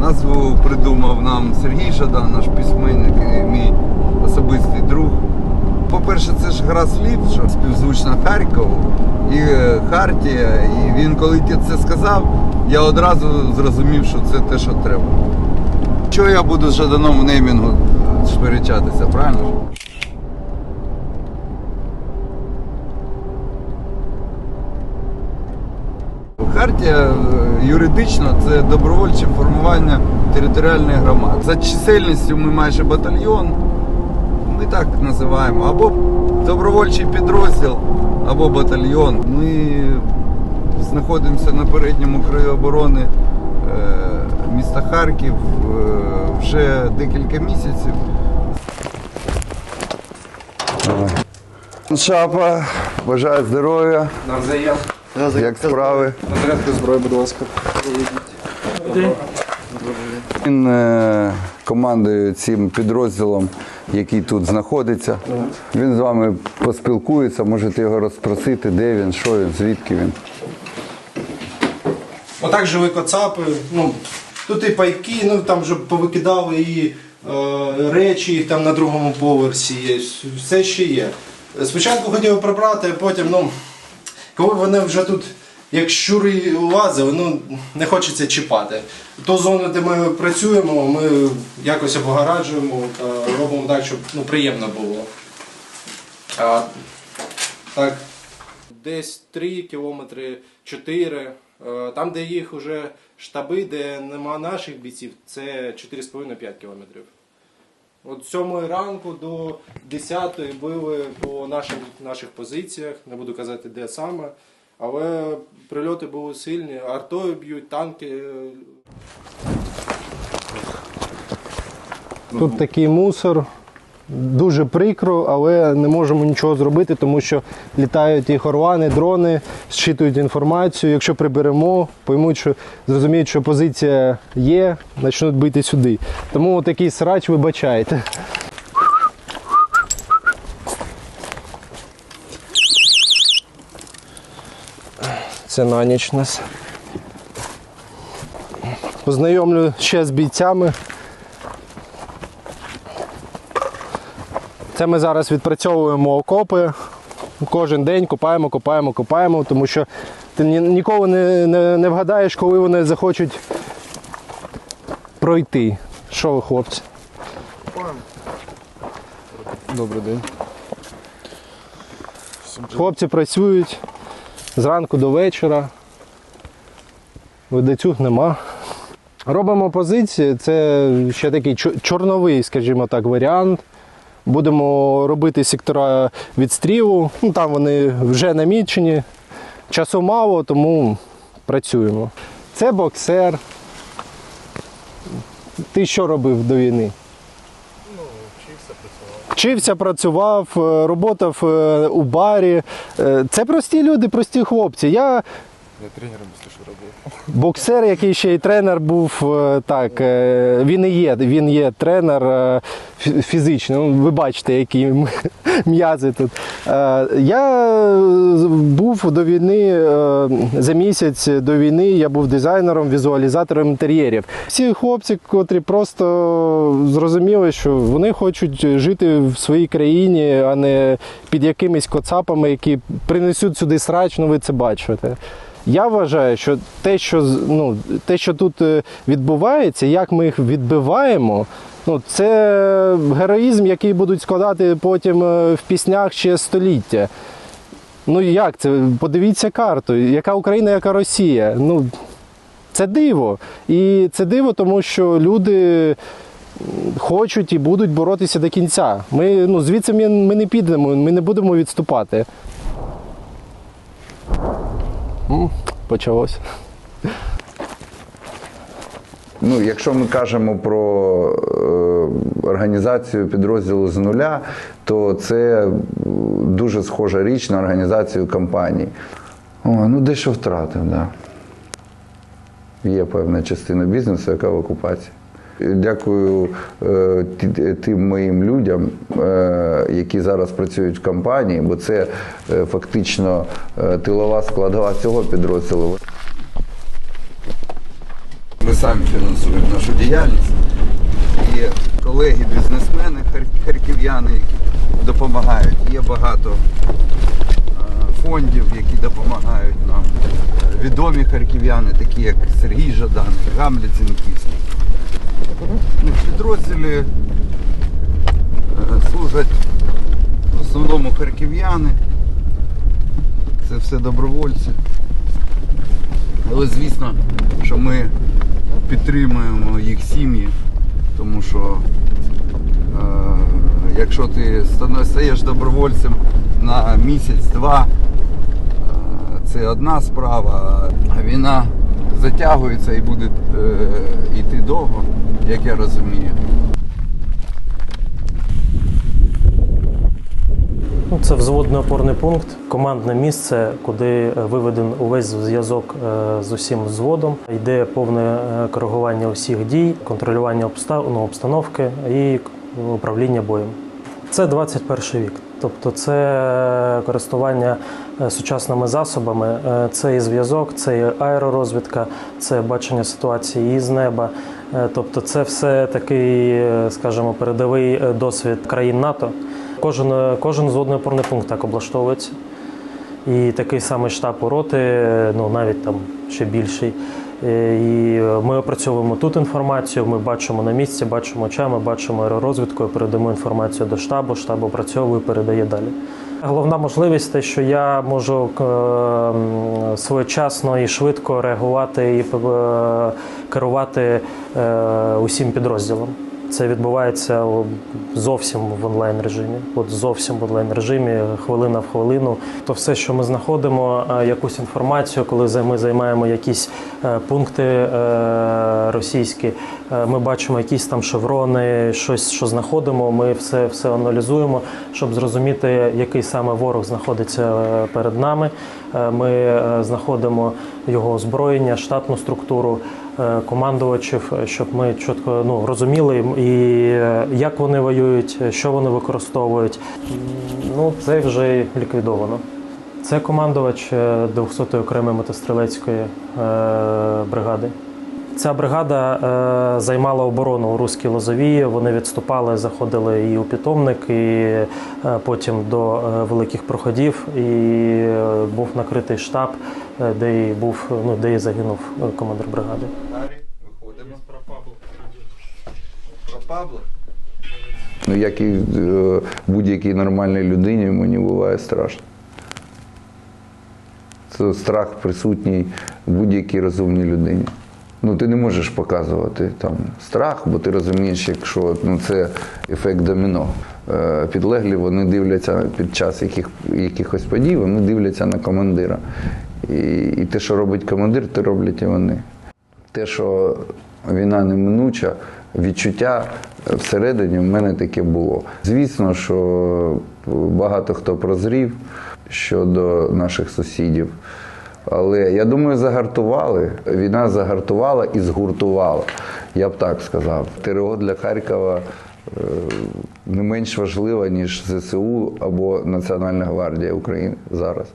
Назву придумав нам Сергій Жадан, наш письменник і мій особистий друг. По-перше, це ж гра слів, що співзвучна Харкову і е, Хартія. І він, коли це сказав, я одразу зрозумів, що це те, що треба. Що я буду з Жаданом в неймінгу сперечатися, правильно? Хартія е, юридично це добровольче формування територіальної громади. За чисельністю ми майже батальйон. Ми так називаємо. Або добровольчий підрозділ, або батальйон. Ми знаходимося на передньому краю оборони е, міста Харків е, вже декілька місяців. Шапа, бажаю здоров'я. Навзаєм. Як справи? Зарядка зброї, будь ласка. Він е, командує цим підрозділом, який тут знаходиться. Він з вами поспілкується, можете його розпросити, де він, що він, звідки він. Отак живе коцапи. Ну, тут і пайки, ну там вже повикидали і е, речі їх там на другому поверсі є. Все ще є. Спочатку хотів прибрати, а потім, ну, коли вони вже тут, як щури лазили, ну не хочеться чіпати. Ту зону, де ми працюємо, ми якось обгораджуємо та робимо так, щоб ну, приємно було. А, так, десь 3 кілометри 4. Е, Там, де їх вже штаби, де нема наших бійців, це 4,5-5 кілометрів. От 7 ранку до 10 били по наших наших позиціях, не буду казати де саме, але прильоти були сильні, артою б'ють, танки. е, Тут такий мусор. Дуже прикро, але не можемо нічого зробити, тому що літають і хорвани, дрони, зчитують інформацію. Якщо приберемо, поймуть, що зрозуміють, що позиція є, почнуть бити сюди. Тому такий срач вибачайте. Це на ніч нас. Познайомлю ще з бійцями. Це ми зараз відпрацьовуємо окопи. Кожен день копаємо, копаємо, копаємо, тому що ти ні- ніколи не, не, не вгадаєш, коли вони захочуть пройти. Що ви, хлопці? Добрий день. Хлопці працюють зранку до вечора. Видацюг нема. Робимо позиції. Це ще такий чорновий, скажімо так, варіант. Будемо робити сектора відстрілу. Ну, там вони вже намічені. Часу мало, тому працюємо. Це боксер. Ти що робив до війни? Вчився, працював, е, роботав е, у барі. Е, Це прості люди, прості хлопці. Я Я тренером, якщо що боксер, який ще й тренер був. е, Так, е, він і є. Він є тренер е, фізичний. Ну, Ви бачите, які м'язи тут. Я був до війни за місяць до війни. Я був дизайнером, візуалізатором інтер'єрів. Всі хлопці, котрі просто зрозуміли, що вони хочуть жити в своїй країні, а не під якимись коцапами, які принесуть сюди срач, ну ви це бачите. Я вважаю, що те, що ну, те, що тут е, відбувається, як ми їх відбиваємо, ну, це героїзм, який будуть складати потім е, в піснях ще століття. Ну як це? Подивіться карту, яка Україна, яка Росія. Ну, це диво. І це диво, тому що люди хочуть і будуть боротися до кінця. Ми ну, звідси ми, ми не підемо, ми не будемо відступати. Почалось. Ну, якщо ми кажемо про е, організацію підрозділу з нуля, то це дуже схожа річ на організацію компаній. О, ну дещо втратив, так. Да. Є певна частина бізнесу, яка в окупації. Дякую е, тим моїм людям, е, які зараз працюють в компанії, бо це е, фактично тилова складова цього підрозділу. Ми самі фінансуємо нашу діяльність. І колеги, бізнесмени, харків'яни, які допомагають. Є багато фондів, які допомагають нам. Відомі харків'яни, такі як Сергій Жадан, Гамлет Зінківський. Підрозділі е, служать в основному харків'яни. Це все добровольці. Але звісно, що ми підтримуємо їх сім'ї, тому що е, якщо ти стаєш добровольцем на місяць-два, е, це одна справа, а війна затягується і буде е, йти довго, як я розумію. Ну, Це взводний опорний пункт, командне місце, куди е, виведен увесь зв'язок е, з усім взводом. Йде повне е, коригування усіх дій, контролювання ну, обстановки і управління боєм. Це 21 вік. Тобто це користування е, сучасними засобами, Е, це і зв'язок, це і аеророзвідка, це бачення ситуації із неба. Е, Тобто, це все такий, е, скажімо, передовий е, досвід країн НАТО. Кожен, е, кожен зводний опорний пункт так облаштовується. І такий самий штаб у роти, е, ну навіть там ще більший. Е, І е, ми опрацьовуємо тут інформацію, ми бачимо на місці, бачимо очами, бачимо аеророзвідку, передаємо інформацію до штабу, штаб опрацьовує, передає далі. Головна можливість те, що я можу е, своєчасно і швидко реагувати і керувати усім підрозділом. Це відбувається зовсім в онлайн режимі. От зовсім в онлайн режимі, хвилина в хвилину. То все, що ми знаходимо, е, якусь інформацію, коли ми займаємо якісь е, пункти е, російські, ми бачимо якісь там шеврони, щось, що знаходимо. Ми все, все аналізуємо, щоб зрозуміти, який саме ворог знаходиться перед нами. Ми знаходимо його озброєння, штатну структуру командувачів, е, щоб ми чітко ну, розуміли і е, як вони воюють, е, що вони використовують. Ну, це вже ліквідовано. Це командувач е, 200-ї окремої мотострілецької е, бригади. Ця бригада е, займала оборону у Руській Лозовії. Вони відступали, заходили і у питомник, і е, потім до е, великих проходів. І е, був накритий штаб, е, де і був, ну, де і загинув е, командир бригади. Виходимо. Про Пабло? Ну, як і е, будь-якій нормальній людині, мені буває страшно. Це страх присутній в будь-якій розумній людині. Ну, ти не можеш показувати там страх, бо ти розумієш, якщо ну, це ефект доміно. Е, Підлеглі вони дивляться під час яких, якихось подій, вони дивляться на командира. І, і те, що робить командир, те роблять і вони. Те, що війна неминуча, відчуття всередині в мене таке було. Звісно, що багато хто прозрів щодо наших сусідів. Але я думаю, загартували. Війна загартувала і згуртувала. Я б так сказав. ТРО для Харкова е, не менш важлива, ніж ЗСУ або Національна гвардія України зараз.